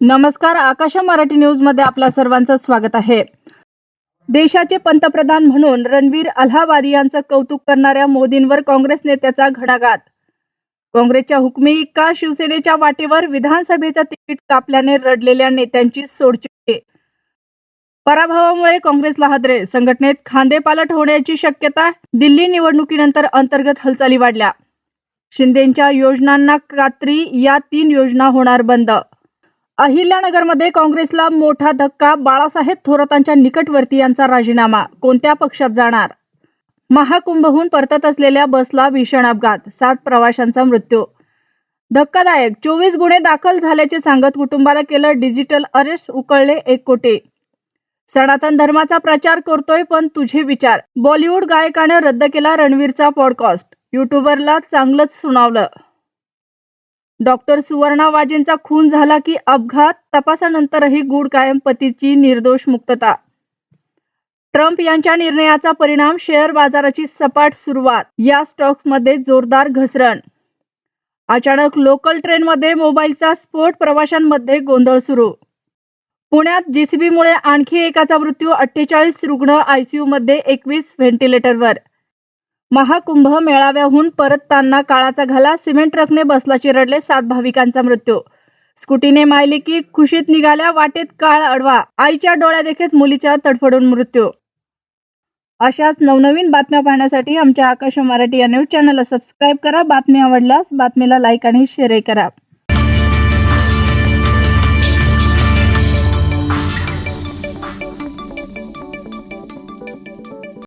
नमस्कार आकाशा मराठी न्यूजमध्ये आपल्या सर्वांचं स्वागत आहे. देशाचे पंतप्रधान म्हणून रणवीर अल्हाबादी यांचं कौतुक करणाऱ्या मोदींवर काँग्रेस नेत्याचा घडाघात काँग्रेसच्या हुकमी का शिवसेनेच्या वाटेवर विधानसभेचं तिकीट कापल्याने रडलेल्या नेत्यांची सोडचिठ्ठी. पराभवामुळे काँग्रेसला हादरे संघटनेत खांदेपालट होण्याची शक्यता दिल्ली निवडणुकीनंतर अंतर्गत हालचाली वाढल्या. शिंदेच्या योजनांना कात्री या तीन योजना होणार बंद. अहिल्यानगरमध्ये काँग्रेसला मोठा धक्का बाळासाहेब थोरातांच्या निकटवर्ती यांचा राजीनामा. कोणत्या पक्षात जाणार? महाकुंभहून परतत असलेल्या बसला भीषण अपघात सात प्रवाशांचा मृत्यू. धक्कादायक चोवीस गुन्हे दाखल झाल्याचे सांगत कुटुंबाला केलं डिजिटल अरेस्ट उकळले एक कोटी. सनातन धर्माचा प्रचार करतोय पण तुझे विचार. बॉलिवूड गायकाने रद्द केला रणवीरचा पॉडकास्ट. युट्यूबरला चांगलंच सुनावलं. डॉक्टर सुवर्णा वाजेंचा खून झाला की अपघात तपासानंतरही गुड कायम पतीची निर्दोष मुक्तता. ट्रम्प यांच्या निर्णयाचा परिणाम शेअर बाजाराची सपाट सुरुवात. या स्टॉक्समध्ये जोरदार घसरण. अचानक लोकल ट्रेनमध्ये मोबाईलचा स्फोट प्रवाशांमध्ये गोंधळ सुरू. पुण्यात जीसीबीमुळे आणखी एकाचा मृत्यू अठ्ठेचाळीस रुग्ण आयसीयू मध्ये एकवीस व्हेंटिलेटरवर. महाकुंभ मेळाव्याहून परतताना काळाचा घाला सिमेंट ट्रकने बसला चिरडले सात भाविकांचा मृत्यू. स्कूटीने मायली की खुशीत निघाल्या वाटेत काळ अडवा आईच्या डोळ्या देखील मुलीच्या तडफडून मृत्यू. अशाच नवनवीन बातम्या पाहण्यासाठी आमच्या आकाश मराठी या न्यूज चॅनलला सबस्क्राईब करा बातमी आवडल्यास बातमीला लाईक आणि शेअर करा.